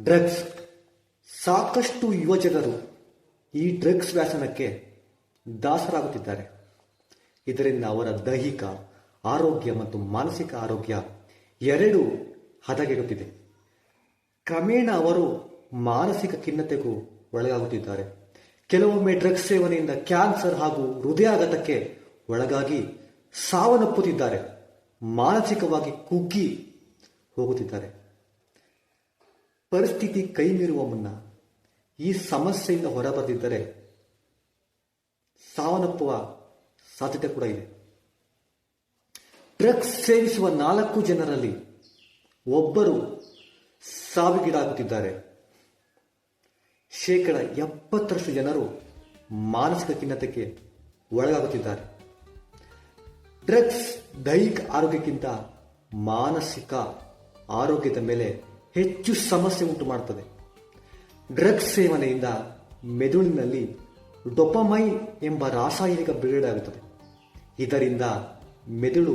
Drugs. ಸಾಕಷ್ಟು ಯುವಜನರು ಈ ಡ್ರಗ್ಸ್ ವ್ಯಾಸನಕ್ಕೆ ದಾಸರಾಗುತ್ತಿದ್ದಾರೆ. ಇದರಿಂದ ಅವರ ದೈಹಿಕ ಆರೋಗ್ಯ ಮತ್ತು ಮಾನಸಿಕ ಆರೋಗ್ಯ ಎರಡೂ ಹದಗೆಡುತ್ತಿದೆ. ಕ್ರಮೇಣ ಅವರು ಮಾನಸಿಕ ಖಿನ್ನತೆಗೂ ಒಳಗಾಗುತ್ತಿದ್ದಾರೆ. ಕೆಲವೊಮ್ಮೆ ಡ್ರಗ್ಸ್ ಸೇವನೆಯಿಂದ ಕ್ಯಾನ್ಸರ್ ಹಾಗೂ ಹೃದಯಾಘಾತಕ್ಕೆ ಒಳಗಾಗಿ ಸಾವನ್ನಪ್ಪುತ್ತಿದ್ದಾರೆ. ಮಾನಸಿಕವಾಗಿ ಕುಗ್ಗಿ ಹೋಗುತ್ತಿದ್ದಾರೆ. ಪರಿಸ್ಥಿತಿ ಕೈ ಮೀರುವ ಮುನ್ನ ಈ ಸಮಸ್ಯೆಯಿಂದ ಹೊರಬರದಿದ್ದರೆ ಸಾವನ್ನಪ್ಪುವ ಸಾಧ್ಯತೆ ಕೂಡ ಇದೆ. ಡ್ರಗ್ಸ್ ಸೇವಿಸುವ ನಾಲ್ಕು ಜನರಲ್ಲಿ ಒಬ್ಬರು ಸಾವಿಗೀಡಾಗುತ್ತಿದ್ದಾರೆ. ಶೇಕಡ ಎಪ್ಪತ್ತರಷ್ಟು ಜನರು ಮಾನಸಿಕ ಖಿನ್ನತೆಗೆ ಒಳಗಾಗುತ್ತಿದ್ದಾರೆ. ಡ್ರಗ್ಸ್ ದೈಹಿಕ ಆರೋಗ್ಯಕ್ಕಿಂತ ಮಾನಸಿಕ ಆರೋಗ್ಯದ ಮೇಲೆ ಹೆಚ್ಚು ಸಮಸ್ಯೆ ಉಂಟು ಮಾಡುತ್ತದೆ ಡ್ರಗ್ಸ್ ಸೇವನೆಯಿಂದ ಮೆದುಳಿನಲ್ಲಿ ಡೊಪಮೈನ್ ಎಂಬ ರಾಸಾಯನಿಕ ಬಿಡುಗಡೆಯಾಗುತ್ತದೆ ಇದರಿಂದ ಮೆದುಳು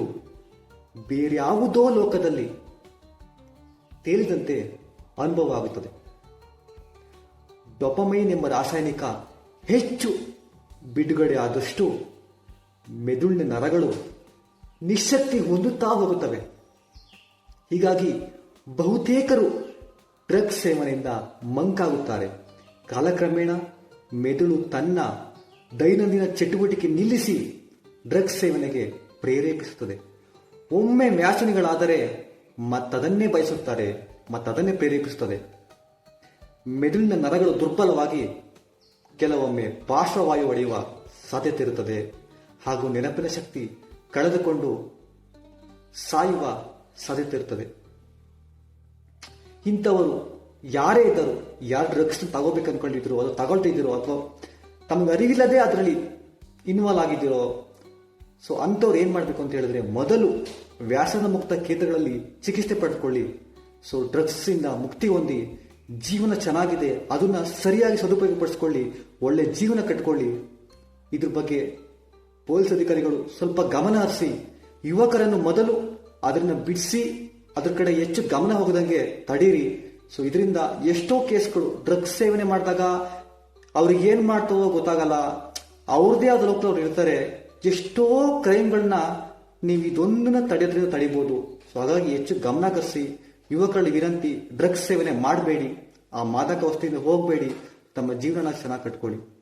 ಬೇರ್ಯಾವುದೋ ಲೋಕದಲ್ಲಿ ತೇಲಿದಂತೆ ಅನುಭವ ಆಗುತ್ತದೆ ಡೊಪಮೈನ್ ಎಂಬ ರಾಸಾಯನಿಕ ಹೆಚ್ಚು ಬಿಡುಗಡೆ ಆದಷ್ಟು ಮೆದುಳಿನ ನರಗಳು ನಿಶಕ್ತಿ ಹೊಂದುತ್ತಾ ಹೋಗುತ್ತವೆ. ಹೀಗಾಗಿ ಬಹುತೇಕರು ಡ್ರಗ್ಸ್ ಸೇವನೆಯಿಂದ ಮಂಕಾಗುತ್ತಾರೆ. ಕಾಲಕ್ರಮೇಣ ಮೆದುಳು ತನ್ನ ದೈನಂದಿನ ಚಟುವಟಿಕೆ ನಿಲ್ಲಿಸಿ ಡ್ರಗ್ಸ್ ಸೇವನೆಗೆ ಪ್ರೇರೇಪಿಸುತ್ತದೆ. ಒಮ್ಮೆ ವ್ಯಾಸನಿಗಳಾದರೆ ಮತ್ತದನ್ನೇ ಬಯಸುತ್ತಾರೆ, ಮತ್ತದನ್ನೇ ಪ್ರೇರೇಪಿಸುತ್ತದೆ. ಮೆದುಳಿನ ನರಗಳು ದುರ್ಬಲವಾಗಿ ಕೆಲವೊಮ್ಮೆ ಪಾರ್ಶ್ವವಾಯು ಒಡೆಯುವ ಸಾಧ್ಯತೆ ಇರುತ್ತದೆ. ಹಾಗೂ ನೆನಪಿನ ಶಕ್ತಿ ಕಳೆದುಕೊಂಡು ಸಾಯುವ ಸಾಧ್ಯತೆ ಇರುತ್ತದೆ. ಇಂಥವರು ಯಾರೇ ಇದ್ದರು, ಯಾರು ಡ್ರಗ್ಸ್ ತಗೋಬೇಕು ಅನ್ಕೊಂಡಿದ್ರು ಅದು ತಗೊಳ್ತಿದ್ದೀರೋ ಅಥವಾ ತಮ್ಗೆ ಅರಿವಿಲ್ಲದೆ ಅದರಲ್ಲಿ ಇನ್ವಾಲ್ವ್ ಆಗಿದ್ದೀರೋ ಸೊ ಅಂಥವ್ರು ಏನು ಮಾಡಬೇಕು ಅಂತ ಹೇಳಿದ್ರೆ ಮೊದಲು ವ್ಯಾಸನ ಮುಕ್ತ ಕೇಂದ್ರಗಳಲ್ಲಿ ಚಿಕಿತ್ಸೆ ಪಡ್ಕೊಳ್ಳಿ ಸೊ ಡ್ರಗ್ಸಿಂದ ಮುಕ್ತಿ ಹೊಂದಿ, ಜೀವನ ಚೆನ್ನಾಗಿದೆ, ಅದನ್ನ ಸರಿಯಾಗಿ ಸದುಪಯೋಗಪಡಿಸ್ಕೊಳ್ಳಿ, ಒಳ್ಳೆ ಜೀವನ ಕಟ್ಕೊಳ್ಳಿ. ಇದ್ರ ಬಗ್ಗೆ ಪೊಲೀಸ್ ಅಧಿಕಾರಿಗಳು ಸ್ವಲ್ಪ ಗಮನ ಹರಿಸಿ, ಯುವಕರನ್ನು ಮೊದಲು ಅದನ್ನು ಬಿಡಿಸಿ ಅದ್ರ ಕಡೆ ಹೆಚ್ಚು ಗಮನ ಹೋಗದಂಗೆ ತಡೀರಿ. ಸೊ ಇದರಿಂದ ಎಷ್ಟೋ ಕೇಸ್ಗಳು ಡ್ರಗ್ಸ್ ಸೇವನೆ ಮಾಡಿದಾಗ ಅವ್ರಿಗೆ ಏನ್ ಮಾಡ್ತವೋ ಗೊತ್ತಾಗಲ್ಲ. ಅವ್ರದೇ ಆದ ಲೋಕದವ್ರು ಇರ್ತಾರೆ. ಎಷ್ಟೋ ಕ್ರೈಮ್ಗಳನ್ನ ನೀವು ಇದೊಂದನ್ನ ತಡೆಯೋದ್ರಿಂದ ತಡಿಬಹುದು ಸೊ ಹಾಗಾಗಿ ಹೆಚ್ಚು ಗಮನ ಕರೆಸಿ. ಯುವಕರಲ್ಲಿ ವಿನಂತಿ ಡ್ರಗ್ಸ್ ಸೇವನೆ ಮಾಡಬೇಡಿ. ಆ ಮಾದಕ ವಸ್ತುವಿಂದ ಹೋಗಬೇಡಿ. ತಮ್ಮ ಜೀವನ ಚೆನ್ನಾಗಿ ಕಟ್ಕೊಳ್ಳಿ.